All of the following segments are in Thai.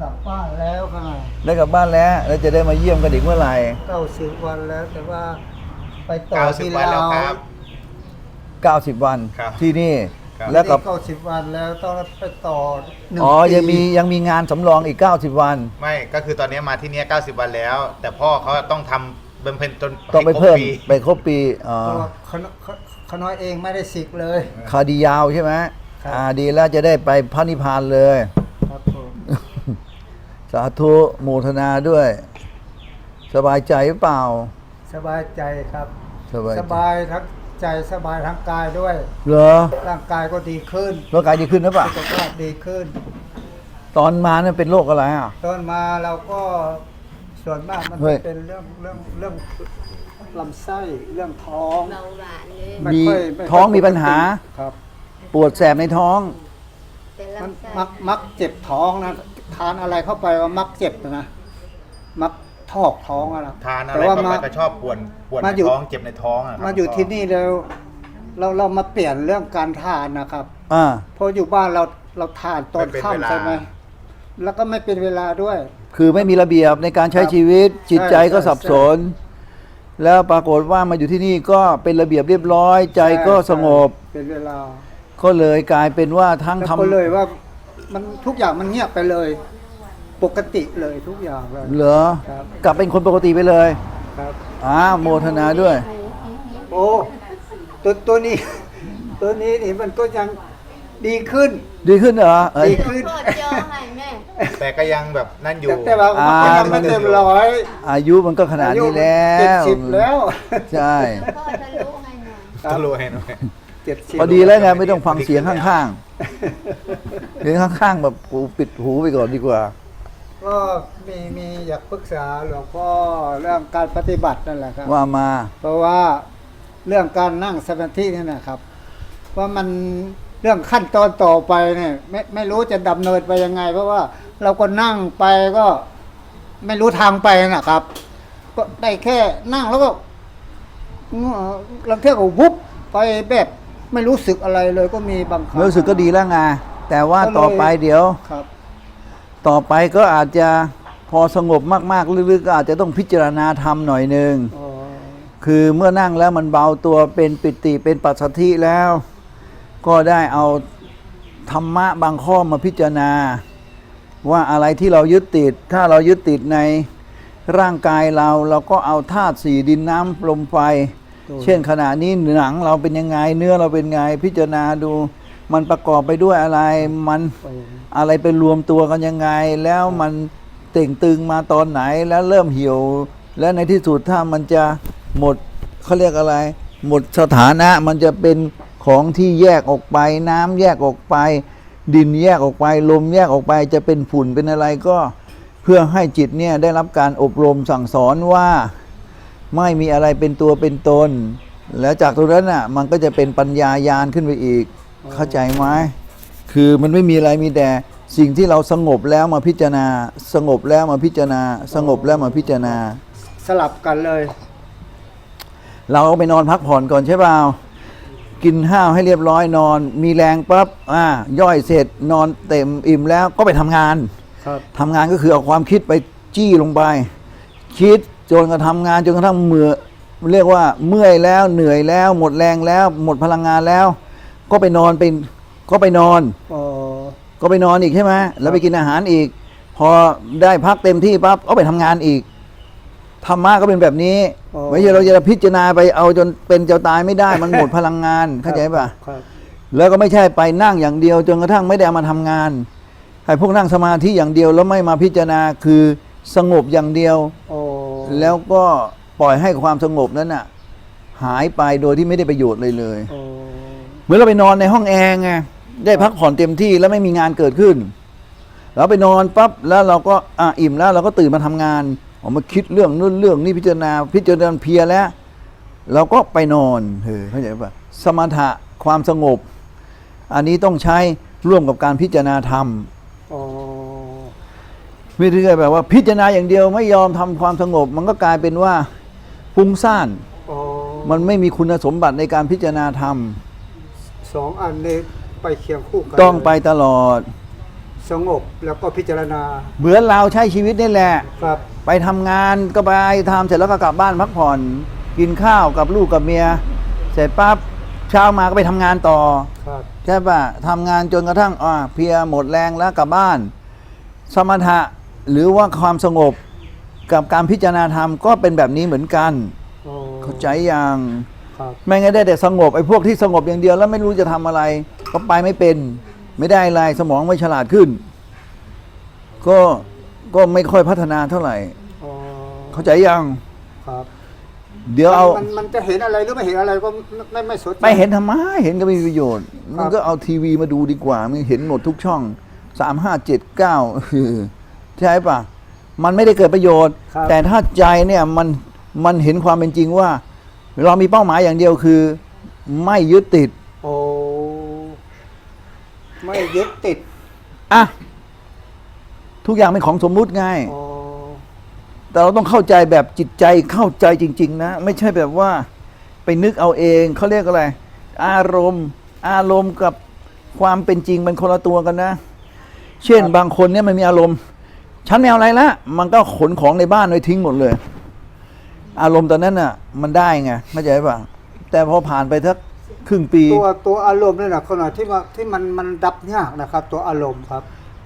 กลับบ้านแล้วค่ะได้กลับบ้านแล้ว แล้วจะได้มาเยี่ยมกันอีกเมื่อไหร่เก้าสิบวันแล้วแต่ว่าไปต่อเก้าสิบที่วันลาแล้ววครับ 90 วันครับที่นี่ ครับ แล้วกับเก้าสิบวันแล้วต้องไปต่อหนึ่งอ๋อ ปียังมียังมีงานสำรองอีก 90 วัน ไม่ก็คือตอนนี้มาที่เนี้ย90 วันแล้ว แต่พ่อเขาต้องทำบำเพ็ญจนต้องไปให้ครบเพิ่มปีไปครบปีอ๋อเพราะว่าขนขขน้อยเองไม่ได้สิกเลย คดียาวใช่ไหมครับ อ่าดีแล้วจะได้ไปพระนิพพานเลยครับผม สาธุโมทนาด้วย สบายใจหรือเปล่า สบายใจครับ สบายใจสบายทั้งใจสบายทั้งกายด้วย เหรอ ร่างกายก็ดีขึ้นร่างกายดีขึ้นหรือเปล่าสุขภาพดีขึ้น ตอนมานั้นเป็นโรคอะไรอะ ตอนมาเราก็ส่วนมากมันเฮ้ยจะเป็นเรื่องเรื่องเรื่องลำไส้เรื่องท้องเบาหวานเลยไค่มียไค่ยท้องมีปัญหา ครับ ปวดแสบในท้องแต่มันลำไส้มักมักเจ็บท้องนะ ทานอะไรเข้าไปว่ามักเจ็บนะมักทอกท้องอะนะทานอะแต่ไรว่าเข้ามา ไปก็ชอบปวดปวดมาในอยู่ท้องเจ็บในท้องอะครับมาอยู่ที่นี่แล้วเราเรามาเปลี่ยนเรื่องการทานนะครับ อ่า เพราะอยู่บ้านเราเราทานตอนค่ำใช่ไหมแล้วก็ไม่เป็นเวลาด้วย คือไม่มีระเบียบในการใช้ครับชีวิต จิตใจก็ใช่สับสน แล้วปรากฏว่ามาอยู่ที่นี่ก็เป็นระเบียบเรียบร้อย ใจก็สงบ เป็นเวลาก็เลยกลายเป็นว่าทั้งแล้วทำ ก็เลยว่า มันทุกอย่างมันเงียบไปเลย ปกติเลยทุกอย่างเลย เหรอ ครับ กลับเป็นคนปกติไปเลยครับ อ้าโมทนาด้วย โอ้ตัวตัวนี้ ตัวนี้นี่มันก็ยังดีขึ้น ดีขึ้นเหรอเอ้ย ดีขึ้นโคตรจอให้แม่ แต่ก็ยังแบบนั่นอยู่ แต่แต่ว่าอ่า มันยังไม่เต็มร้อยอายุมันก็ขนาดนี้แล้เจ็ดวสิบแล้วใช่พ่อทะลุให้หน่อยตะลุให้หน่อย เจ็ดสิบพอดีแล้วไงไม่ต้องฟังเสียงข้างๆ เสียงข้างๆแบบกูปิดหูไปก่อนดีกว่า ก็มีมีอยากปรึกษาหลวงพ่อเรื่องการปฏิบัตินั่นแหละครับ ว่ามา เพราะว่าเรื่องการนั่งสมาธินี่นะครับ ว่ามันเรื่องขั้นตอนต่อไปเนี่ยไม่ไม่รู้จะดำเนินไปยังไง เพราะว่าเราก็นั่งไปก็ไม่รู้ทางไปนะครับ ก็ได้แค่นั่งแล้วก็ลังเที่ยวก็วุบไปแบบ ไม่รู้สึกอะไรเลยก็มีบางครั้งรู้สึกก็ดีแล้วไงแต่ว่าต่อไปเดี๋ยวครับ ต่อไปก็อาจจะพอสงบมากๆลึกๆก็อาจจะต้องพิจารณาธรรมหน่อยหนึ่งอ๋อคือเมื่อนั่งแล้วมันเบาตัวเป็นปิติเป็นปัสสธิแล้ว ก็ได้เอาธรรมะบางข้อมาพิจารณา ว่าอะไรที่เรายึดติด ถ้าเรายึดติดในร่างกายเรา เราก็เอาธาตุสี่ดินน้ำลมไฟ เช่นขณะนี้หนังเราเป็นยังไง เนื้อเราเป็นไง พิจารณาดู มันประกอบไปด้วยอะไรมันอะไรไปรวมตัวกันยังไง แล้วมันเต่งตึงมาตอนไหนแล้วเริ่มเหี่ยว แล้วในที่สุดถ้ามันจะหมดเขาเรียกอะไร หมดสถานะมันจะเป็นของที่แยกออกไป น้ำแยกออกไป ดินแยกออกไป ลมแยกออกไปจะเป็นฝุ่นเป็นอะไรก็ เพื่อให้จิตเนี่ยได้รับการอบรมสั่งสอนว่า ไม่มีอะไรเป็นตัวเป็นตน แล้วจากตรงนั้นน่ะมันก็จะเป็นปัญญายานขึ้นไปอีก เข้าใจไหมคือมันไม่มีอะไรมีแต่สิ่งที่เราสงบแล้วมาพิจารณา สงบแล้วมาพิจารณา สงบแล้วมาพิจารณา สลับกันเลย เราก็ไปนอนพักผ่อนก่อนใช่เปล่ากินข้าวให้เรียบร้อยนอน มีแรงปั๊บอ่าย่อยเสร็จนอนเต็มอิ่มแล้วก็ไปทำงานครับทำงานก็คือเอาความคิดไปจี้ลงไป คิด จนกระทำงานจนกระทั่งเมื่อเรียกว่าเมื่อยแล้วเหนื่อยแล้ว หมดแรงแล้ว หมดพลังงานแล้ว ก็ไปนอนเป็นก็ไปนอน อ๋อ ก็ไปนอนอีกใช่ไหมแล้วไปกินอาหารอีก พอได้พักเต็มที่ปั๊บก็ไปทำงานอีกธรรมะก็เป็นแบบนี้ไม่ใช่เราจะพิจารณาไปเอาจนเป็นเจ้าตายไม่ได้มันหมดพลังงานเข้าใจป่ะ ครับ แล้วก็ไม่ใช่ไปนั่งอย่างเดียวจนกระทั่งไม่ได้เอามาทำงานให้พวกนั่งสมาธิอย่างเดียวแล้วไม่มาพิจารณาคือสงบอย่างเดียวโอ้ แล้วก็ปล่อยให้ความสงบนั้นน่ะ หายไปโดยที่ไม่ได้ประโยชน์เลยเลย โอ้เหมือนเราไปนอนในห้องแอร์ไงได้พักผ่อนเต็มที่แล้วไม่มีงานเกิดขึ้น เราไปนอนปั๊บแล้วเราก็อะอิ่มแล้วเราก็ตื่นมาทำงานออกมาคิดเรื่องนู่นเรื่องนี่พิจารณาพิจารณาเพลียแล้ว เราก็ไปนอนเออเข้าใจป่ะสมถะความสงบ อันนี้ต้องใช้ร่วมกับการพิจารณาธรรม โอ้ไม่ใช่แบบว่าพิจารณาอย่างเดียวไม่ยอมทำความสงบ มันก็กลายเป็นว่าฟุ้งซ่านโอ้มันไม่มีคุณสมบัติในการพิจารณาธรรมสองอันนี้ไปเคียงคู่กันต้องไปตลอด สงบแล้วก็พิจารณาเหมือนเราใช้ชีวิตนี่แหละครับ ไปทำงานก็ไปทำเสร็จแล้วก็กลับบ้านพักผ่อน กินข้าวกับลูกกับเมีย เสร็จปั๊บเช้ามาก็ไปทำงานต่อครับใช่ปะทำงานจนกระทั่งอ่าเพลียหมดแรงแล้วกลับบ้าน สมถะ หรือว่าความสงบกับการพิจารณาธรรมก็เป็นแบบนี้เหมือนกันโอ้เข้าใจยังครับไม่งั้นได้แต่สงบไอ้พวกที่สงบอย่างเดียวแล้วไม่รู้จะทำอะไร ก็ไปไม่เป็น ไม่ได้อะไรสมองไม่ฉลาดขึ้น ก็ก็ไม่ค่อยพัฒนาเท่าไหร่โอ้เข้าใจยังครับ เดี๋ยวเอามันมันจะเห็นอะไรหรือไม่เห็นอะไรก็ไม่ไม่ไม่สนใจไม่เห็นทำไมเห็นก็ไม่มีประโยชน์ครับมันก็เอาทีวีมาดูดีกว่ามันเห็นหมดทุกช่องสามห้าเจ็ดเก้า ใช่ปะมันไม่ได้เกิดประโยชน์ ครับ แต่ถ้าใจเนี่ยมันมันเห็นความเป็นจริงว่า เรามีเป้าหมายอย่างเดียวคือ ไม่ยึดติดโอ้ไม่ยึดติดอะทุกอย่างเป็นของสมมุติไง โอ้แต่เราต้องเข้าใจแบบจิตใจเข้าใจจริง ๆ นะ ไม่ใช่แบบว่า ไปนึกเอาเองเขาเรียกอะไร อารมณ์ อารมณ์กับความเป็นจริงมันคนละตัวกันนะ เช่นบางคนเนี่ยมันมีอารมณ์ ฉันไม่เอาอะไรละมันก็ขนของในบ้านไว้ทิ้งหมดเลย อารมณ์ตอนนั้นน่ะ มันได้ไงเข้าใจป่ะแต่พอผ่านไปสักครึ่งปี ตัวตัวอารมณ์นี่นะขนาดที่ว่าที่มันมันดับยากนะครับ ตัวอารมณ์ครับ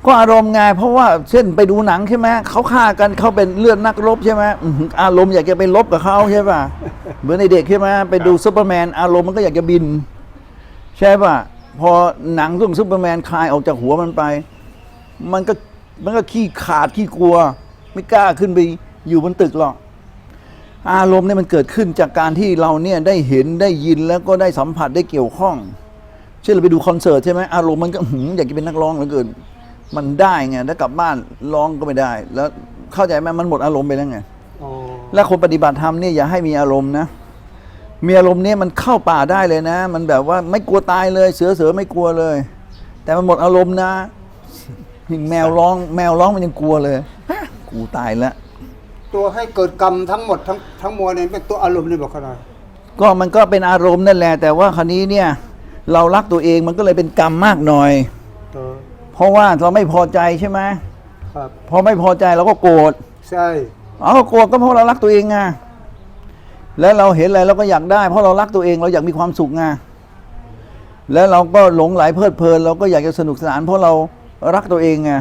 ก็อารมณ์ไงเพราะว่าเช่นไปดูหนังใช่ไหมเขาฆ่ากันเขาเป็นเลือดนักรบใช่ไหมอื้อหืออารมณ์อยากจะไปรบกับเขาใช่ป่ะ เหมือนในเด็กใช่ไหมไปดูซูเปอร์แมนอารมณ์มันก็อยากจะบิน ใช่ป่ะ พอหนังเรื่องซูเปอร์แมนคลายออกจากหัวมันไป มันก็ มันก็ขี้ขาดขี้กลัว ไม่กล้าขึ้นไปอยู่บนตึกหรอก อารมณ์เนี่ยมันเกิดขึ้นจากการที่เราเนี่ยได้เห็นได้ยินแล้วก็ได้สัมผัสได้เกี่ยวข้อง เช่นเราไปดูคอนเสิร์ตใช่ไหมอารมณ์มันก็หืมอยากจะเป็นนักร้องเหลือเกิน มันได้ไงถ้ากลับบ้านร้องก็ไม่ได้ แล้วเข้าใจไหมมันหมดอารมณ์ไปแล้วไงโอ้และคนปฏิบัติธรรมเนี่ยอย่าให้มีอารมณ์นะมีอารมณ์เนี่ยมันเข้าป่าได้เลยนะ มันแบบว่าไม่กลัวตายเลย เสือเสือไม่กลัวเลย แต่มันหมดอารมณ์นะ ยิ่งแมวร้องแมวร้องมันยังกลัวเลยฮะกูตายแล้วตัวให้เกิดกรรมทั้งหมดทั้งทั้งมวลเนี่ยเป็นตัวอารมณ์นี่บอกขนาดก็มันก็เป็นอารมณ์นั่นแหละ แต่ว่าคราวนี้เนี่ย เรารักตัวเองมันก็เลยเป็นกรรมมากหน่อยตัวเพราะว่าเราไม่พอใจใช่ไหมครับ พอไม่พอใจเราก็โกรธใช่ เอาโกรธก็เพราะเรารักตัวเองไงแล้วเราเห็นอะไรเราก็อยากได้ เพราะเรารักตัวเองเราอยากมีความสุขไงแล้วเราก็หลงไหลเพลิดเพลิน เราก็อยากจะสนุกสนานเพราะเรา รักตัวเองไง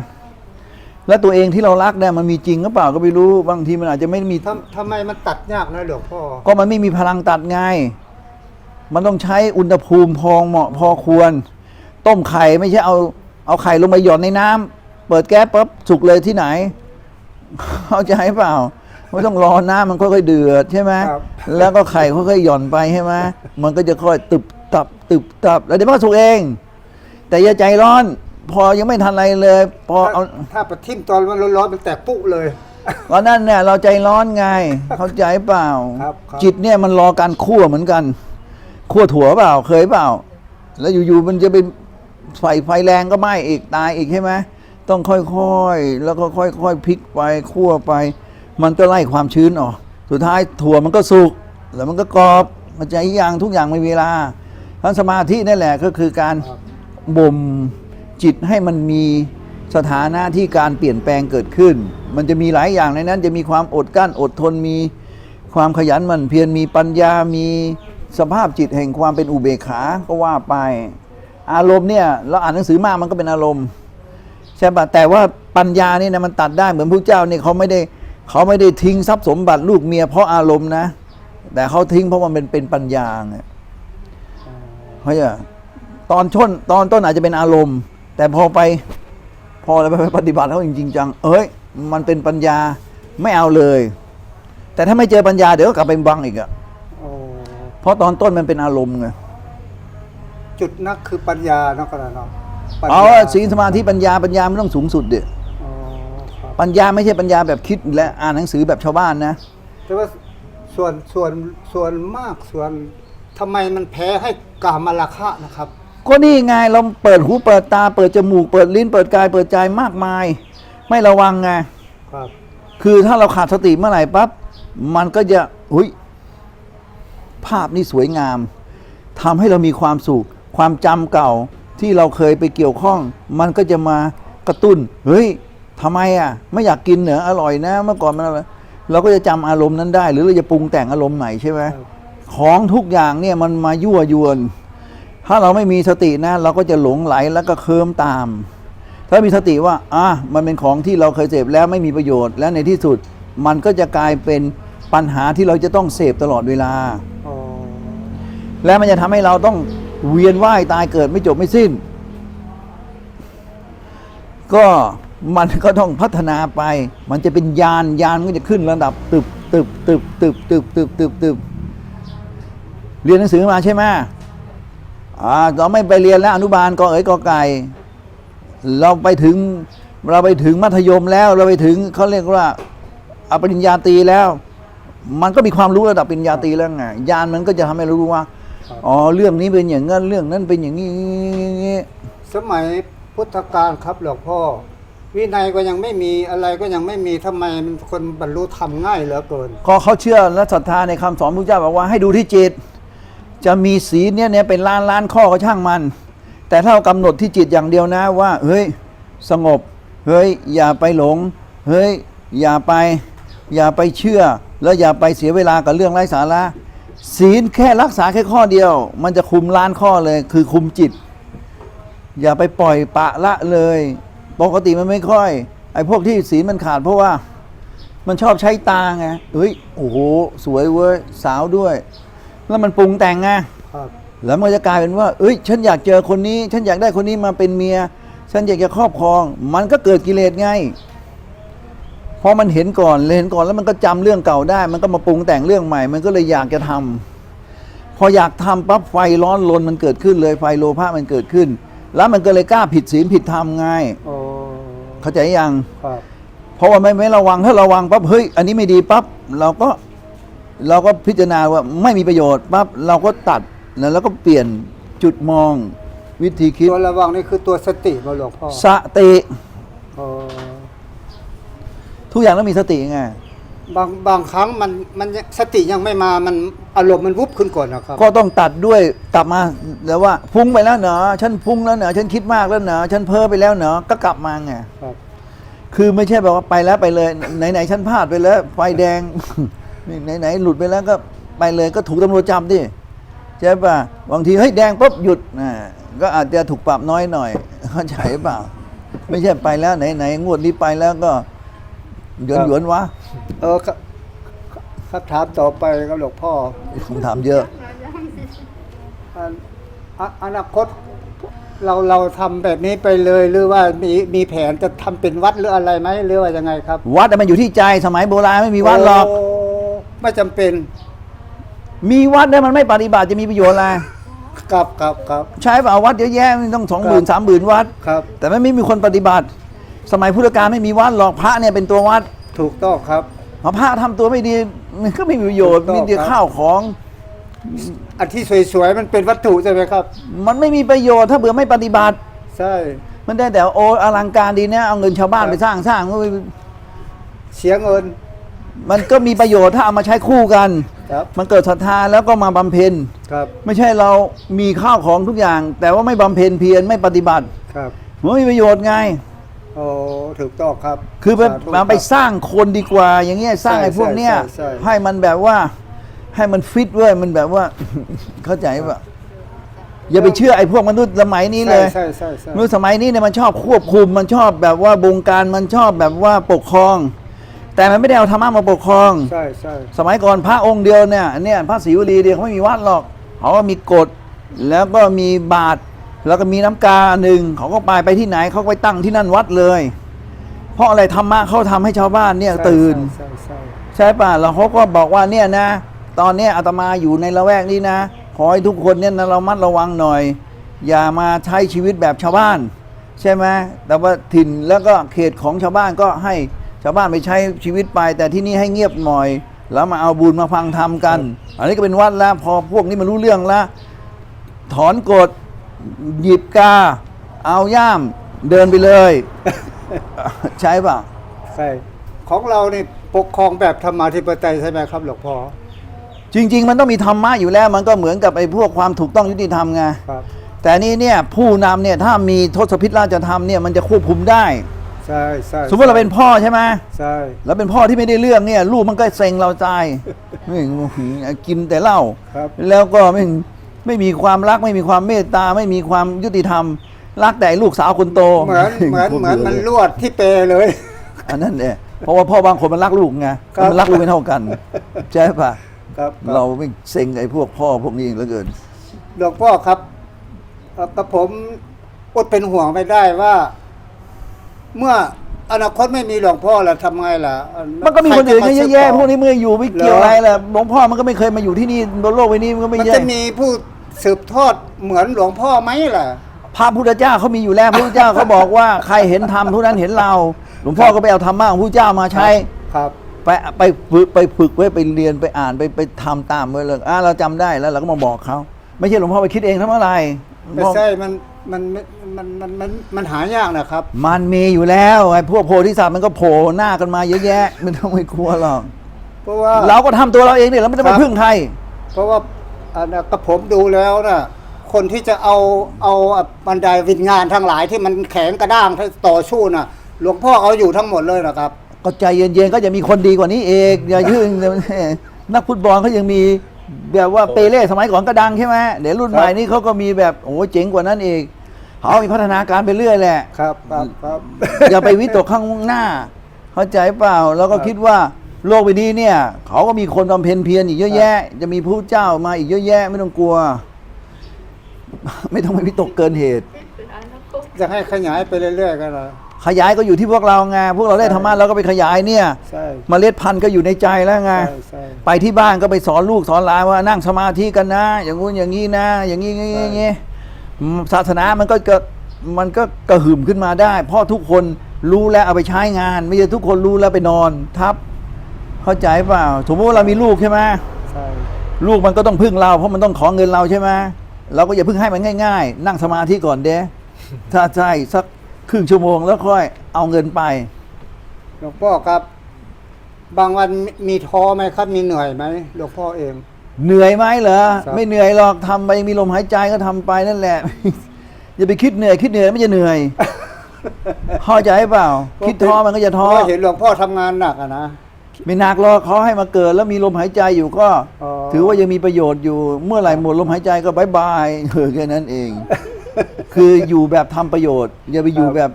แล้วตัวเองที่เรารักเนี่ยมันมีจริงหรือเปล่าก็ไม่รู้บางทีมันอาจจะไม่มีทำทำไมมันตัดยากนะหลวงพ่อก็มันไม่มีพลังตัดไงมันต้องใช้อุณหภูมิพอเหมาะพอควร ต้มไข่ไม่ใช่เอาเอาไข่ลงไปหย่อนในน้ำเปิดแก๊สปั๊บสุกเลยที่ไหนเข้าใจเปล่าไม่ต้องรอน้ำมันค่อยๆเดือดใช่ไหมครับแล้วก็ไข่ค่อยๆหย่อนไปใช่ไหมมันก็จะค่อยตึบตับตึบตับแล้วเดี๋ยวมันก็สุกเอง แต่อย่าใจร้อน พอยังไม่ทันอะไรเลย พอเอาถ้าถ้าประทิมตอนมันร้อนๆมันแตกปุ๊เลยตอนนั้นเนี่ยเราใจร้อนไง เข้าใจเปล่าครับครับจิตเนี่ยมันรอการคั่วเหมือนกันคั่วถั่วเปล่าเคยเปล่า แล้วอยู่ๆมันจะเป็นไฟไฟแรงก็ไหม้อีกตายอีกใช่ไหมต้องค่อยๆแล้วก็ค่อยๆพลิกไปคั่วไป มันก็ไล่ความชื้นออกสุดท้ายถั่วมันก็สุกแล้วมันก็กรอบมันใจอย่างทุกอย่างไม่มีเวลาทั้นสมาธินั่นแหละก็คือการครับบ่ม จิตให้มันมีสถานะที่การเปลี่ยนแปลงเกิดขึ้น มันจะมีหลายอย่างในนั้น จะมีความอดกลั้นอดทนมีความขยันหมั่นเพียรมีปัญญามีสภาพจิตแห่งความเป็นอุเบกขาก็ว่าไป อารมณ์เนี่ยเราอ่านหนังสือมากมันก็เป็นอารมณ์ใช่ปะแต่ว่าปัญญานี่นะมันตัดได้เหมือนพระเจ้านี่เขาไม่ได้เขาไม่ได้ทิ้งทรัพย์สมบัติลูกเมียเพราะอารมณ์นะ แต่เขาทิ้งเพราะว่ามันเป็นปัญญาไงเขาจะตอนช่นตอนต้นอาจจะเป็นอารมณ์ แต่พอไปพอเราไปปฏิบัติแล้วจริงๆจัง เอ้ย มันเป็นปัญญาไม่เอาเลย แต่ถ้าไม่เจอปัญญาเดี๋ยวก็กลับไปบังอีกอะโอ้เพราะตอนต้นมันเป็นอารมณ์ไงจุดนักคือปัญญาเนาะขนาดเนาะปัญญเอาศีลสมาธิปัญญาปัญญามันต้องสูงสุดเด็อ๋อครับปัญญาไม่ใช่ปัญญาแบบคิดและอ่านหนังสือแบบชาวบ้านนะแต่ว่าส่วนส่วนส่วนมากส่วนทำไมมันแพ้ให้กามราคะนะครับ ก็นี่ไงเราเปิดหูเปิดตา เปิดจมูก เปิดลิ้น เปิดกาย เปิดใจมากมาย ไม่ระวังไงครับ คือถ้าเราขาดสติเมื่อไหร่ปั๊บมันก็จะหุยภาพนี่สวยงามทำให้เรามีความสุข ความจำเก่าที่เราเคยไปเกี่ยวข้อง มันก็จะมากระตุ้น เฮ้ยทำไมอะ ไม่อยากกินเหรออร่อยนะ เมื่อก่อนมันอะไรเราก็จะจำอารมณ์นั้นได้ หรือเราจะปรุงแต่งอารมณ์ใหม่ใช่ไหมครับของทุกอย่างเนี่ยมันมายั่วยวน ถ้าเราไม่มีสตินะ เราก็จะหลงไหลแล้วก็เคลิ้มตาม ถ้ามีสติว่าอะมันเป็นของที่เราเคยเสพแล้วไม่มีประโยชน์ และในที่สุดมันก็จะกลายเป็นปัญหาที่เราจะต้องเสพตลอดเวลาอ๋อและมันจะทำให้เราต้องเวียนว่ายตายเกิดไม่จบไม่สิ้น ก็มันก็ต้องพัฒนาไป มันจะเป็นยานยานก็จะขึ้นระดับตึบตึบตึบตึบตึบตึบตึบตึบเรียนหนังสือมาใช่ไหม อ่าเราไม่ไปเรียนแล้วอนุบาลกอเอ๋ยกอไก่ เราไปถึงเราไปถึงมัธยมแล้ว เราไปถึงเขาเรียกว่าอปริญญาตรีแล้ว มันก็มีความรู้ระดับปริญญาตรีแล้วไงยานมันก็จะทำให้เรารู้ว่าอ๋อเรื่องนี้เป็นอย่างนั้นเรื่องนั้นเป็นอย่างนี้สมัยพุทธกาลครับหลวงพ่อ วินัยก็ยังไม่มีอะไรก็ยังไม่มีทำไมมันคนบรรลุธรรมง่ายเหลือเกิน ก็เขาเชื่อและศรัทธาในคำสอนพระเจ้าบอกว่าให้ดูที่จิต จะมีศีลเนี่ยเนี่ยเป็นล้านล้านข้อก็ช่างมัน แต่ถ้าเรากำหนดที่จิตอย่างเดียวนะว่า เฮ้ย สงบ เฮ้ย อย่าไปหลง เฮ้ย อย่าไป อย่าไปเชื่อ แล้วอย่าไปเสียเวลากับเรื่องไร้สาระศีลแค่รักษาแค่ข้อเดียว มันจะคุมล้านข้อเลย คือคุมจิต อย่าไปปล่อยปะละเลย ปกติมันไม่ค่อย ไอ้พวกที่ศีลมันขาดเพราะว่ามันชอบใช้ตาไงเฮ้ย โอ้โห สวยเว้ย สาวด้วย แล้วมันปรุงแต่งไงครับ แล้วมันจะกลายเป็นว่า เอ้ย ฉันอยากเจอคนนี้ ฉันอยากได้คนนี้มาเป็นเมีย ฉันอยากจะครอบครอง มันก็เกิดกิเลสไงพอมันเห็นก่อนเห็นก่อนแล้วมันก็จำเรื่องเก่าได้ มันก็มาปรุงแต่งเรื่องใหม่ มันก็เลยอยากจะทำพออยากทำปั๊บไฟร้อนรนมันเกิดขึ้นเลยไฟโลภะมันเกิดขึ้น แล้วมันก็เลยกล้าผิดศีลผิดธรรมไงโอ้เข้าใจยังครับเพราะว่าไม่ไม่ระวังถ้าระวังปั๊บเฮ้ยอันนี้ไม่ดีปั๊บเราก็ เราก็พิจารณาว่าไม่มีประโยชน์ปั๊บเราก็ตัดนะแล้วก็เปลี่ยนจุดมองวิธีคิดตัวระวังนี่คือตัวสติมาหลวงพ่อสติโอ้ทุกอย่างต้องมีสติไงบางบางครั้งมันมันสติยังไม่มามันอารมณ์มันวุบขึ้นก่อนนะครับ ก็ต้องตัดด้วยกลับมาแล้วว่าพุ่งไปแล้วเหนอฉันพุ่งแล้วเหนอฉันคิดมากแล้วเหนอฉันเพ้อไปแล้วเหนอก็กลับมาไงครับ คือไม่ใช่แบบว่าไปแล้วไปเลยไหนๆฉันพลาดไปแล้วไฟแดง ไหนๆหลุดไปแล้วก็ไปเลยก็ถูกตำรวจจับดิใช่ป่ะบางทีเฮ้ยแดงปุ๊บหยุดนะก็อาจจะถูกปรับน้อยหน่อยเข้าใจเปล่า ไม่ใช่ไปแล้วไหนๆงวดนี้ไปแล้วก็หยวนหยวนๆวะเออครับครับถามต่อไปครับหลวงพ่อคำถามเยอะอันอะ อนาคตเราเราทำแบบนี้ไปเลยหรือว่ามีมีแผนจะทำเป็นวัดหรืออะไรไหมหรือว่ายังไงครับ วัดน่ะมันอยู่ที่ใจสมัยโบราณไม่มีวัดหรอกโไม่จำเป็นมีวัดได้มันไม่ปฏิบัติจะมีประโยชน์อะไรครับครับครับใช้เปล่าวัดเยอะแยะมันต้องสองหคมื่นรัสาบมหมื่นวัด ครับ แต่ไม่มีคนปฏิบัติ สมัยพุทธกาลไม่มีวัดหรอกพระเนี่ยเป็นตัววัดถูกต้องครับ พอพระทำตัวไม่ดีมันก็ไม่มีประโยชน์ถูกต้องมีแต่ครับ ข้าวของ อันที่สวยๆมันเป็นวัตถุใช่ไหมครับ มันไม่มีประโยชน์ถ้าเบื่อไม่ปฏิบัติ ใช่ มันได้แต่โออลังการดีเนี่ยเอาเงินชาวบ้านครับ ไปสร้างสร้างก็ไม่เสียเงิน มันก็มีประโยชน์ถ้าเอามาใช้คู่กัน ครับมันเกิดศรัทธาแล้วก็มาบำเพ็ญ ครับไม่ใช่เรามีข้าวของทุกอย่าง แต่ว่าไม่บำเพ็ญเพียรไม่ปฏิบัติครับมันไม่มีประโยชน์ไง โอ้ถูกต้องครับคือไปสธุมาไปครับสร้างคนดีกว่า อย่างเงี้ยสร้างใช่ไอ้พวกเนี้ยใช่ใช่ใช่ ให้มันแบบว่า ให้มันฟิตเว้ยมันแบบว่า เข้าใจป่ะอย่าไปเชื่อไอ้พวกมนุษย์สมัยนี้เลย ใช่ใช่ใช่มนุษย์สมัยนี้เนี่ยมันชอบควบคุมมันชอบแบบว่าบงการมันชอบแบบว่าปกครอง แต่มันไม่ได้เอาธรรมะมาปกครอง ใช่ใช่สมัยก่อนพระองค์เดียวเนี่ยเนี่ยพระศรีวลีเดียวเขาไม่มีวัดหรอกเขาก็มีกฎแล้วก็มีบาทแล้วก็มีน้ำกาหนึ่งเขาก็ไปไปที่ไหนเขาก็ไปตั้งที่นั่นวัดเลย เพราะอะไรธรรมะเขาทำให้ชาวบ้านเนี่ยใช่ตื่น ใช่ใช่ใช่ป่ะแล้วเขาก็บอกว่าเนี่ยนะ ตอนเนี้ยอาตมาอยู่ในละแวกนี้นะ ขอให้ทุกคนเนี่ยนะเรามัดระวังหน่อย อย่ามาใช้ชีวิตแบบชาวบ้าน ใช่ไหมแต่ว่าถิ่นแล้วก็เขตของชาวบ้านก็ให้ ชาวบ้านไปใช้ชีวิตไป แต่ที่นี่ให้เงียบหน่อย แล้วมาเอาบุญมาฟังธรรมกัน อันนี้ก็เป็นวัดแล้วพอพวกนี้มันรู้เรื่องแล้วถอนกฎหยิบกา เอาย่ามเดินไปเลย ใช่ป่ะใช่ของเรานี่ปกครองแบบธรรมาธิปไตยใช่ไหมครับหลวงพ่อจริง ๆ มันต้องมีธรรมะอยู่แล้ว มันก็เหมือนกับไอ้พวกความถูกต้องยุติธรรมไงครับแต่นี่เนี่ยผู้นำเนี่ยถ้ามีทศพิธราชธรรมเนี่ยมันจะควบคุมได้ ใช่ใช่สมมติเราเป็นพ่อใช่ไหมใช่แล้วเป็นพ่อที่ไม่ได้เรื่องเนี่ย ลูกมันก็เซ็งเราตายไม่กินแต่เหล้าครับแล้วก็ไม่ไม่มีความรักไม่มีความเมตตาไม่มีความยุติธรรม รักแต่ลูกสาวคนโต เหมือนเหมือนเหมือนมันลวดที่เปรเลย อันนั้นเนี่ยเพราะว่าพ่อบางคนมันรักลูกไงครับมันรักลูกไม่เท่ากันใช่ปะครับครับเราไม่เซ็งไอ้พวกพ่อพวกนี้เหลือเกินหลวงพ่อครับเอ่อกับผมอดเป็นห่วงไม่ได้ว่า เมื่ออนาคตไม่มีหลวงพ่อแล้วทำไงล่ะมันก็มีคนอื่นใรเยจอะมาแยะสืบต่พวกนี้เมื่ออยู่ไม่เกี่ยวเหรอออะไรล่ะหลวงพ่อมันก็ไม่เคยมาอยู่ที่นี่บนโลกใบนี้มันก็ไม่มันใช่จะมีผู้สืบทอดเหมือนหลวงพ่อไหมล่ะ พระพุทธเจ้าเขามีอยู่แล้วพระพุทธเจ้าเขาบอกว่าใครเห็นธรรมผู้นั้นเห็นเรา หลวงพ่อก็ไปเอาธรรมะของพระพุทธเจ้ามาใช้ ครับ ไปไปฝึกไปฝึกไว้ไปเรียนไปอ่านไปไปทำตามไว้เลยอะเราจำได้แล้วเราก็มาบอกเขาไม่ใช่หลวงพ่อไปคิดเองทั้งเมื่อไหร่หลวงไม่พ่อ ใช่มันมันมัน มันมันมันหายากนะครับ มันมีอยู่แล้วไอ้พวกโพธิสัตว์มันก็โผล่หน้ากันมาเยอะแยะไม่ต้องไปกลัวหรอกเพราะว่า เราก็ทำตัวเราเองเนี่ยเราไม่ต้องไปครับ พึ่งใคร เพราะว่าอันนะกับผมดูแล้วนะคนที่จะเอาเอาบันไดวิญญาณทั้งหลายที่มันแข็งกระด้างต่อสู้น่ะ หลวงพ่อเอาอยู่ทั้งหมดเลยนะครับ ก็ใจเย็นๆก็จะมีคนดีกว่านี้เองอย่ายื่น นักฟุตบอลเขายังมีแบบว่าเปเล่สมัยก่อนก็ดังใช่ไหมเดี๋ยวรุ่นครับใหม่นี้เขาก็มีแบบโอ้เจ๋งกว่านั้นเอง เขามีพัฒนาการไปเรื่อยแหละ ครับครับครับ อย่าไปวิตกข้างหน้า เข้าใจเปล่า แล้วก็ครับคิดว่าโลกใบนี้เนี่ย เขาก็มีคนบำเพ็ญเพียรอีกเยอะแยะ จะมีผู้เจ้ามาอีกเยอะแยะ ไม่ต้องกลัว ไม่ต้องไปวิตกเกินเหตุ จะให้ขยายไปเรื่อยๆกันเหรอขยายก็อยู่ที่พวกเราไงพวกเราได้ธรรมะเราก็ไปขยายเนี่ยใช่เมล็ดพันธุ์ก็อยู่ในใจแล้วไงใช่ใช่ไปที่บ้านก็ไปสอนลูกสอนหลานว่านั่งสมาธิกันนะ อย่างงู้นอย่างนี้นะ อย่างนี้อย่างนี้อย่างนี้อืม ศาสนามันก็เกิดมันก็กระหึ่มขึ้นมาได้ เพราะทุกคนรู้แล้วเอาไปใช้งาน ไม่ใช่ทุกคนรู้แล้วไปนอนทับ เข้าใจเปล่าสมมติว่าเรามีลูกใช่ไหมใช่ลูกมันก็ต้องพึ่งเรา เพราะมันต้องขอเงินเราใช่ไหมเราก็อย่าพึ่งให้มันง่าย ๆ นั่งสมาธิก่อนเด้ถ้าใช่สักครึ่งชั่วโมงแล้วค่อยเอาเงินไปหลวงพ่อครับ บางวันมีมีท้อไหมครับ มีเหนื่อยไหมหลวงพ่อเอง เหนื่อยไหมเหรอครับไม่เหนื่อยหรอกทำไปมีลมหายใจก็ทำไปนั่นแหละ อย่าไปคิดเหนื่อยคิดเหนื่อยแล้วมันจะเหนื่อยเข้าใจเปล่า คิดท้อมันก็จะท้อเพราะเห็นหลวงพ่อทำงานหนักอะนะไม่หนักหรอกเขาให้มาเกิดแล้วมีลมหายใจอยู่ก็อ๋อถือว่ายังมีประโยชน์อยู่ เมื่อไหร่หมดลมหายใจก็บายบายเออแค่นั้นเอง คืออยู่แบบทำประโยชน์ อย่าไปอยู่แบบ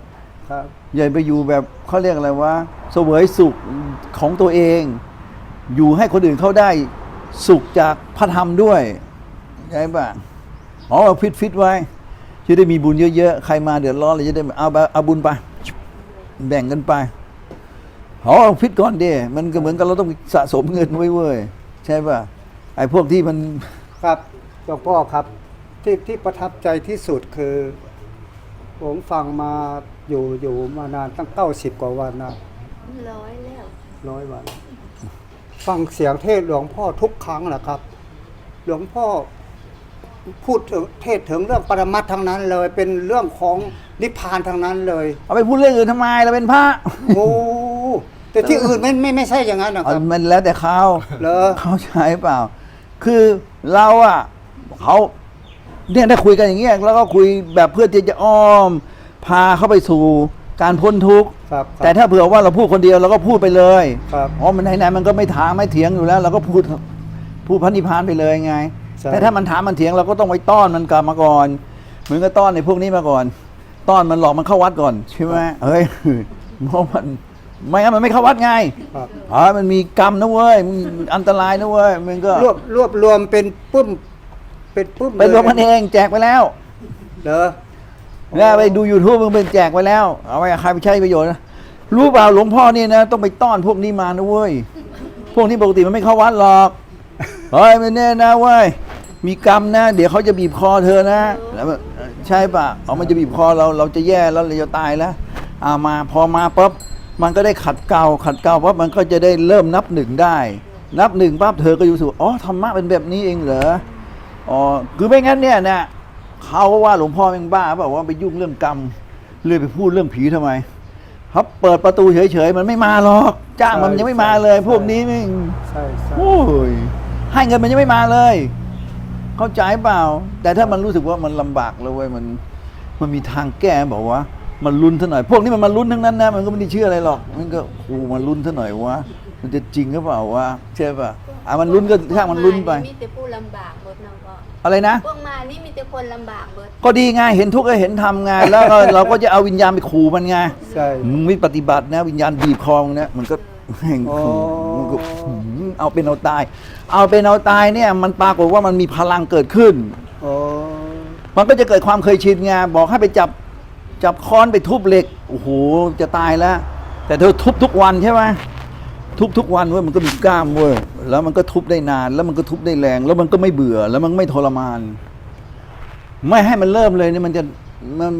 ครับอย่าไปอยู่แบบเขาเรียกอะไรว่าเสวยสุขของตัวเอง อยู่ให้คนอื่นเขาได้ สุขจากพระธรรมด้วยใช่ปะอ๋อฟิตฟิตไว้จะได้มีบุญเยอะๆ ใครมาเดือดร้อนเลยจะได้เอาไปเอาบุญไป แบ่งกันไปอ๋อฟิตก่อนเด้มันก็เหมือนกับเราต้องสะสมเงินไว้เว้ยใช่ปะไอ้พวกที่มันครับหลวงพ่อครับที่ที่ประทับใจที่สุดคือ ผมฟังมาอยู่อยู่มานานตั้งเก้าสิบกว่าวันนะร้อยแล้วร้อยวัน ฟังเสียงเทศหลวงพ่อทุกครั้งแหละครับ หลวงพ่อพูดถึงเทศถึงเรื่องปรมัตถ์ทั้งนั้นเลย เป็นเรื่องของนิพพานทั้งนั้นเลยเอาไปพูดเรื่องอื่นทำไมเราเป็นพระโอ้แต่ที่อื่นไม่ไม่ไม่ใช่อย่างนั้นนะคเอารับ มันแล้วแต่เขาเหรอ เขาใช้เปล่า คือเราอะเขาเนี่ยได้คุยกันอย่างเงี้ยแล้วก็คุยแบบเพื่อที่จะอ้อม พาเขาไปสู่ การพ้นทุกข์ครับครับแต่ถ้าเผื่อว่าเราพูดคนเดียวเราก็พูดไปเลยครับ อ๋อมันไหนๆมันก็ไม่ถามไม่เถียงอยู่แล้วเราก็พูดพูดพันธิพานไปเลยไง ใช่ แต่ถ้ามันถามมันเถียงเราก็ต้องไปต้อนมันกลับมาก่อนเหมือนกับต้อนในพวกนี้มาก่อน ต้อนมันหลอกมันเข้าวัดก่อนใช่ไหมเฮ้ยเพราะมันไม่งั้นมันไม่เข้าวัดไงครับ อ๋อมันมีกรรมนะเว้ยมันอันตรายนะเว้ยมันก็รวบรวบรวมเป็นปุ้ม เป็นปุ้มไปรวมมันเองแจกไปแล้ว เหรอ แล้วไปดู YouTube มันเป็นแจกไปแล้ว เอาไว้ใครไปใช้ประโยชน์นะรู้เปล่าหลวงพ่อนี่นะต้องไปต้อนพวกนี้มานะเว้ย พวกนี้ปกติมันไม่เข้าวัดหรอกเฮ้ยไม่แน่นะเว้ยมีกรรมนะ เดี๋ยวเขาจะบีบคอเธอนะแล้วมันใช่ปะเอามันจะบีบคอเราเราจะแย่แล้วเราจะตายแล้วอามาพอมาปั๊บมันก็ได้ขัดเกลาขัดเกลาปั๊บมันก็จะได้เริ่มนับหนึ่งได้ นับหนึ่งปั๊บเธอก็อยู่สู่อ๋อธรรมะเป็นแบบนี้เองเหรออ๋อคือไม่งั้นเนี่ยนะ เขาว่าหลวงพ่อแม่งบ้าเปล่าว่าไปยุ่งเรื่องกรรมเรื่อยไปพูดเรื่องผีทำไมเขาเปิดประตูเฉยๆมันไม่มาหรอก จ้างมันยังไม่มาเลย พวกนี้แม่งใช่ใช่โอ้ยให้เงินมันยังไม่มาเลย เข้าใจเปล่า แต่ถ้ามันรู้สึกว่ามันลำบากแล้วเว้ยมัน มันมีทางแก้บอกว่า มันลุ้นซะหน่อย พวกนี้มันมาลุ้นทั้งนั้นนะมันก็ไม่ได้เชื่ออะไรหรอกมันก็โอ้มันลุ้นซะหน่อยวะมันจะจริงหรือเปล่าวะใช่ป่ะอะมันลุ้นก็ช่างมันลุ้นไปมีแต่ผู้ลำบากเบิดเนาะพ่ ออะไรนะ พวกมานี่มีแต่คนลำบากเบิดก็ดีไงเห็นทุกข์ก็เห็นทำไงแล้วก็ เราก็จะเอาวิญญาณไปขู่มันไงใช่ มึงไม่ปฏิบัตินะวิญญาณบีบคอมึงนะมันก็แห่งอ๋อ มันก็หืมเอาเป็นเอาตาย เอาเป็นเอาตายเนี่ยมันปรากฏว่ามันมีพลังเกิดขึ้นโอ้มันก็จะเกิดความเคยชินไงบอกให้ไปจับจับค้อนไปทุบเหล็กโอ้โหจะตายแล้ว แต่เธอทุบทุกวันใช่ไหม ทุบทุกวันเว้ยมันก็มีกล้ามเว้ยแล้วมันก็ทุบได้นาน แล้วมันก็ทุบได้แรง แล้วมันก็ไม่เบื่อ แล้วมันไม่ทรมาน ไม่ให้มันเริ่มเลยเนี่ยมันจะมัน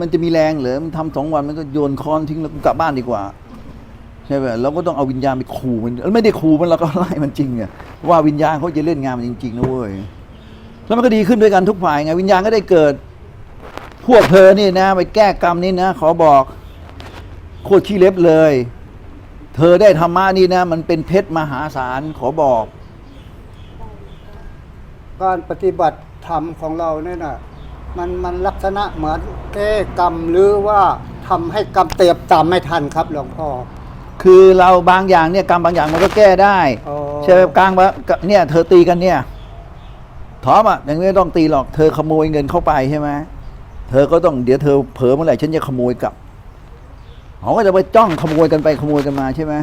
มันจะมีแรงเหรอมันทำสองวันมันก็โยนค้อนทิ้งแล้วกลับบ้านดีกว่าใช่ไหมเราก็ต้องเอาวิญญาณไปขู่มันเอ้ยไม่ได้ขู่มันเราก็ไล่มันจริงอะว่าวิญญาณเขาจะเล่นงานมันจริงๆนะเว้ยแล้วมันก็ดีขึ้นด้วยกันทุกฝ่ายไงวิญญาณก็ได้เกิด พวกเธอนี่นะ ไปแก้กรรมนี่นะ ขอบอก โคตรขี้เล็บเลย เธอได้ธรรมะนี่นะ มันเป็นเพชรมหาศาลขอบอก การปฏิบัติธรรมของเราเนี่ยนะมันมันลักษณะเหมือนแก้กรรมหรือว่าทำให้กรรมเตียบตามไม่ทันครับหลวงพ่อคือเราบางอย่างเนี่ยกรรมบางอย่างมันก็แก้ได้อ๋อใช่ไหมกลางว่าเนี่ยเธอตีกันเนี่ยถอมอะอย่างนี้ไม่ต้องตีหรอกเธอขโมยเงินเข้าไปใช่ไหมเธอก็ต้องเดี๋ยวเธอเผลอเมื่อไหร่ฉันจะขโมยกลับ เขาก็จะไปจ้องขโมยกันไปขโมยกันมาใช่ไหม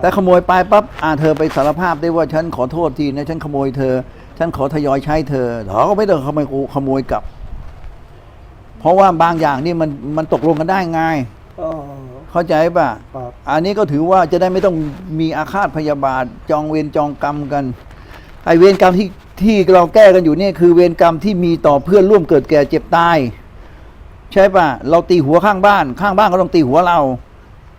แต่ขโมยไปปั๊บอ่าเธอไปสารภาพได้ว่าฉันขอโทษทีนะฉันขโมยเธอ ฉันขอทยอยใช้เธอเขาก็ไม่ต้องขโมยขโมยกลับ เพราะว่าบางอย่างนี่มันมันตกลงกันได้ไงอ๋อเข้าใจป่ะครับอันนี้ก็ถือว่าจะได้ไม่ต้องมีอาฆาตพยาบาทจองเวรจองกรรมกันไอเวรกรรมที่ที่เราแก้กันอยู่เนี่ยคือเวรกรรมที่มีต่อเพื่อนร่วมเกิดแก่เจ็บตาย ใช่ป่ะเราตีหัวข้างบ้าน ข้างบ้านก็ต้องตีหัวเรา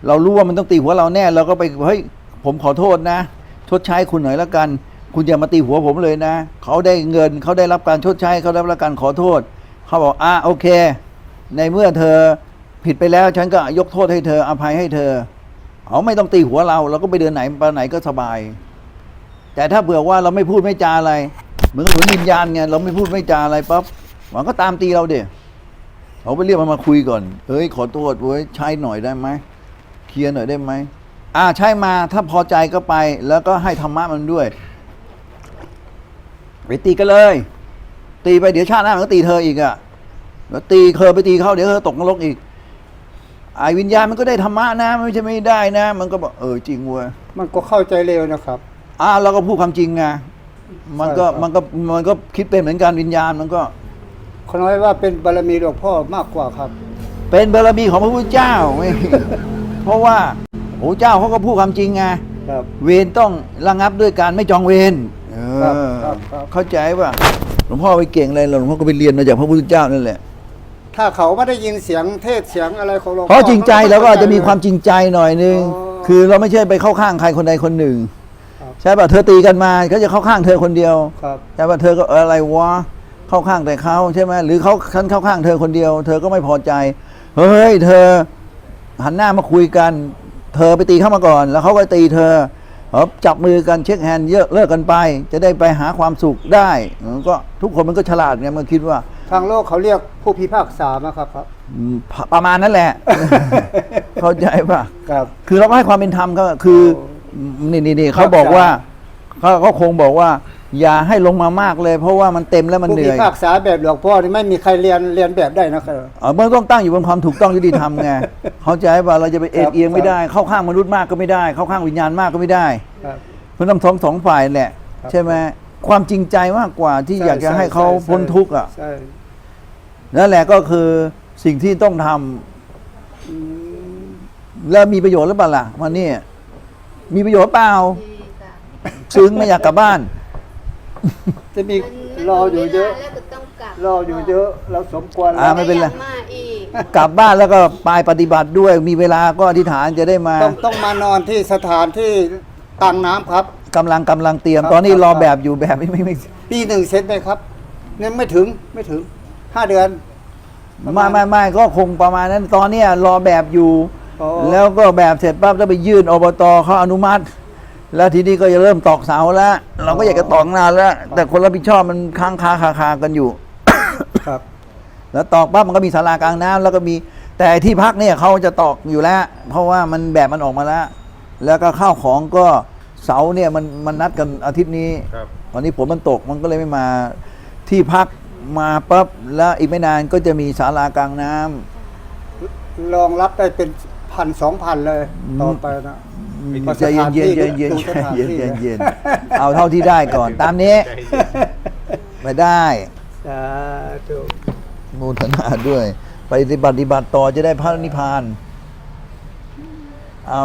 เรารู้ว่ามันต้องตีหัวเราแน่เราก็ไปเฮ้ยผมขอโทษนะ ชดใช้คุณหน่อยละกัน คุณอย่ามาตีหัวผมเลยนะ เขาได้เงินเขาได้รับการชดใช้เขาได้รับการขอโทษ เขาบอกอะโอเค ในเมื่อเธอผิดไปแล้วฉันก็ยกโทษให้เธออภัยให้เธอเขาไม่ต้องตีหัวเรา เราก็ไปเดินไหนไปไหนก็สบาย แต่ถ้าเผื่อว่าเราไม่พูดไม่จาอะไร เหมือนกับหมืนวิญญาณไงเราไม่พูดไม่จาอะไรปั๊บมันก็ตามตีเราเดี๋ย เขาไปเรียกมันมาคุยก่อน เฮ้ยขอโทษเว้ยใช้หน่อยได้ไหมเคลียร์หน่อยได้ไหมอ่าใช่มาถ้าพอใจก็ไป แล้วก็ให้ธรรมะมันด้วยไปตีกันเลย ตีไปเดี๋ยวชาติหน้ามันก็ตีเธออีกอะแล้วตีเธอไปตีเขาเดี๋ยวเธอตกนรกอีกไอ้วิญญาณมันก็ได้ธรรมะนะไม่ใช่ไม่ได้นะ มันก็บอกเออจริงเว้ยมันก็เข้าใจเร็วนะครับอ้าวเราก็พูดความจริงไงมันก็ใช่ครับมันก็มันก็คิดเป็นเหมือนกันวิญญาณมันก็ ขน้อยว่าเป็นบารมีหลวงพ่อมากกว่าครับ เป็นบารมีของพระพุทธเจ้าไม่เพราะว่าพระพุทธเจ้าเขาก็พูดความจริงไงครับ เวรต้องระงับด้วยการไม่จองเวรเออครับครับครับ เข้าใจป่ะหลวงพ่อไปเก่งอะไรหรอกหลวงพ่อก็ไปเรียนมาจากพระพุทธเจ้านั่นแหละถ้าเขาไม่ได้ยินเสียงเทศเสียงอะไรของหลวงพ่อเพราะจริงใจขเราก็อาจจะมีเข้ความจริงใจหน่อยนึงอ๋อคือเราไม่ใช่ไปเข้าข้างใครคนใดคนหนึ่ง ครับใช่ป่ะเธอตีกันมาเขาจะเข้าข้างเธอคนเดียวครับ ใช่ป่ะเธอก็เอออะไรวะ เข้าข้างแต่เขาใช่ไหมหรือเขาฉันเข้าข้างเธอคนเดียว เธอก็ไม่พอใจ เฮ้ย เธอ หันหน้ามาคุยกัน เธอไปตีเข้ามาก่อน แล้วเขาก็ตีเธอเอาจับมือกันเช็คแฮนด์เยอะเลิกกันไป จะได้ไปหาความสุขได้มันก็ทุกคนมันก็ฉลาดไงมันคิดว่า ทางโลกเขาเรียกผู้พิพากษานะครับครับอืมปประมาณนั้นแหละ เข้าใจป่ะครับ คือเราก็ให้ความเป็นธรรมเขาคือนี่นี่นี่เขาบอกว่าเขาเขาคงบอกว่า อย่าให้ลงมามากเลย เพราะว่ามันเต็มแล้วมันผู้เหพินื่อยพากษาแบบหลวงพ่อนี่ไม่มีใครเรียนเรียนแบบได้นะครับ เออมันต้องตั้งอยู่บนความถูกต้องยุติธรรมไง เข้าใจป่ะเราจะไปเอ็นเอียงไม่ได้ เข้าข้างมนุษย์มากก็ไม่ได้ เข้าข้างวิญญาณมากก็ไม่ได้ ครับ มันต้องสองสองฝ่ายแหละ ครับ ใช่ไหมความจริงใจมากกว่าที่อยากจะให้เขาช่ช่พ้นทุกข์อะใช่นั่นแหละก็คือสิ่งที่ต้องทำอืมแล้วมีประโยชน์หรือเปล่าล่ะมันนี่มีประโยชน์เปล่า ดีค่ะซึ้งไม่อยากกลับบ้าน จะมีมันไม่รออยู่เยอะวลาแล้วก็ต้องกลับรออยู่เยอะ เราสมควรอ่าแล้วไม่เป็นไรด้อยากมาอีกกลับบ้านแล้วก็ไปปฏิบัติด้วยมีเวลาก็อธิษฐานจะได้มาต้องต้องมานอนที่สถานที่ตังน้ำครับ กำลังกำลังเตรียม ครับตอนนี้ครับ รอแบบอยู่แบบไม่ไม่ไม่ปีหนึ่งเซ็ตไหมครับเนี่ยไม่ถึงไม่ถึงห้าเดือนไม่ไม่ไม่ก็คงประมาณนั้น ตอนเนี้ยรอแบบอยู่ อ๋อ แล้วก็แบบเสร็จปั๊บแล้วไปยื่นอบตเขาอนุมัติ แล้วทีนี้ก็จะเริ่มตอกเสาแล้ว เราก็อยากจะตอกนานแล้ว แต่คนรับผิดชอบมันค้างคาคาคากันอยู่ ครับ แล้วตอกปั๊บมันก็มีศาลากลางน้ำแล้วก็มีแต่ที่พักเนี่ยเขาจะตอกอยู่แล้ว เพราะว่ามันแบบมันออกมาแล้ว แล้วก็ข้าวของก็เสาเนี่ยมันมันนัดกันอาทิตย์นี้ครับตอนนี้ฝนมันตกมันก็เลยไม่มาที่พักมาปั๊บแล้วอีกไม่นานก็จะมีศาลากลางน้ำรองรับได้เป็นพันสองพันเลยต่อไปนะ ใจเย็นเย็นเย็นเย็นดูสถานเย็นที่เย็นเย็นเอาเท่าที่ได้ก่อน ตามนี้ใจเย็น ไปได้สาธุมูทนาด้วย ไปปฏิบัติต่อจะได้พระนิพพาน เอา